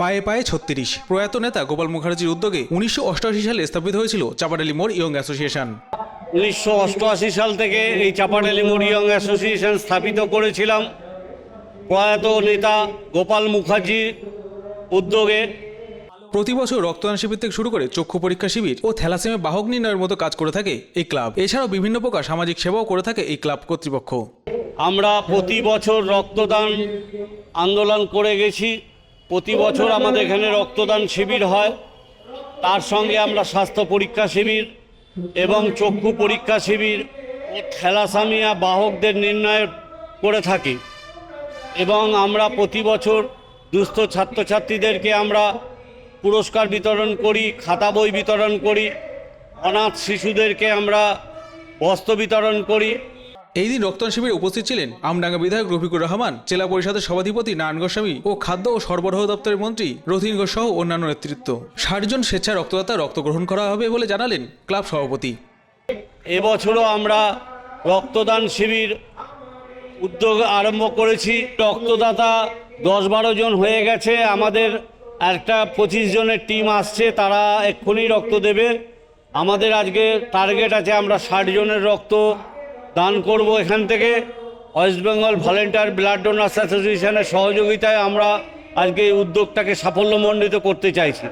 পায়ে পায়ে ছত্রিশ। প্রয়াত নেতা গোপাল মুখার্জির উদ্যোগে উনিশশো অষ্টআশি সালে স্থাপিত হয়েছিল চাপাডালি মোড় ইয়ং অ্যাসোসিয়েশন। উনিশশো অষ্টআশি সাল থেকে এই চাপাডালি মোড় ইয়ং অ্যাসোসিয়েশন স্থাপিত করেছিলাম। প্রয়াত নেতা গোপাল মুখার্জির উদ্যোগে। প্রতি বছর রক্তদান শিবির থেকে শুরু করে চক্ষু পরীক্ষা শিবির ও থ্যালাসেমিয়া বাহক নির্ণয়ের মতো কাজ করে থাকে এই ক্লাব। এছাড়াও বিভিন্ন প্রকার সামাজিক সেবাও করে থাকে এই ক্লাব কর্তৃপক্ষ। আমরা প্রতি বছর রক্তদান আন্দোলন করে গেছি। প্রতি বছর আমাদের এখানে রক্তদান শিবির হয়। তার সঙ্গে আমরা স্বাস্থ্য পরীক্ষা শিবির এবং চক্ষু পরীক্ষা শিবির ও থ্যালাসামিয়া বাহকদের নির্ণয় করে থাকি। এবং আমরা প্রতি বছর দুস্থ ছাত্রছাত্রীদেরকে আমরা পুরস্কার বিতরণ করি, খাতা বই বিতরণ করি, অনাথ শিশুদেরকে আমরা বস্ত্র বিতরণ করি। এই দিন রক্তদান শিবিরে উপস্থিত ছিলেন আমডাঙ্গা বিধায়ক রফিকুর রহমান, জেলা পরিষদের সভাধিপতি নারায়ণ গোস্বামী ও খাদ্য ও সরবরাহ দপ্তরের মন্ত্রী রথিন ঘোষ সহ অন্যান্য নেতৃত্ব। ষাট জন স্বেচ্ছা রক্তদাতা রক্ত গ্রহণ করা হবে বলে জানালেন ক্লাব সভাপতি। এবছরও আমরা রক্তদান শিবির উদ্যোগ আরম্ভ করেছি। রক্তদাতা দশ বারো জন হয়ে গেছে। আমাদের একটা পঁচিশ জনের টিম আসছে, তারা এক্ষুনি রক্ত দেবে। আমাদের আজকে টার্গেট আছে আমরা ষাট জনের রক্ত দান করব এখান থেকে। West Bengal volunteer blood donors অ্যাসোসিয়েশনের সহযোগিতায় আমরা আজকে এই উদ্যোগটাকে সাফল্যমণ্ডিত করতে চাইছি।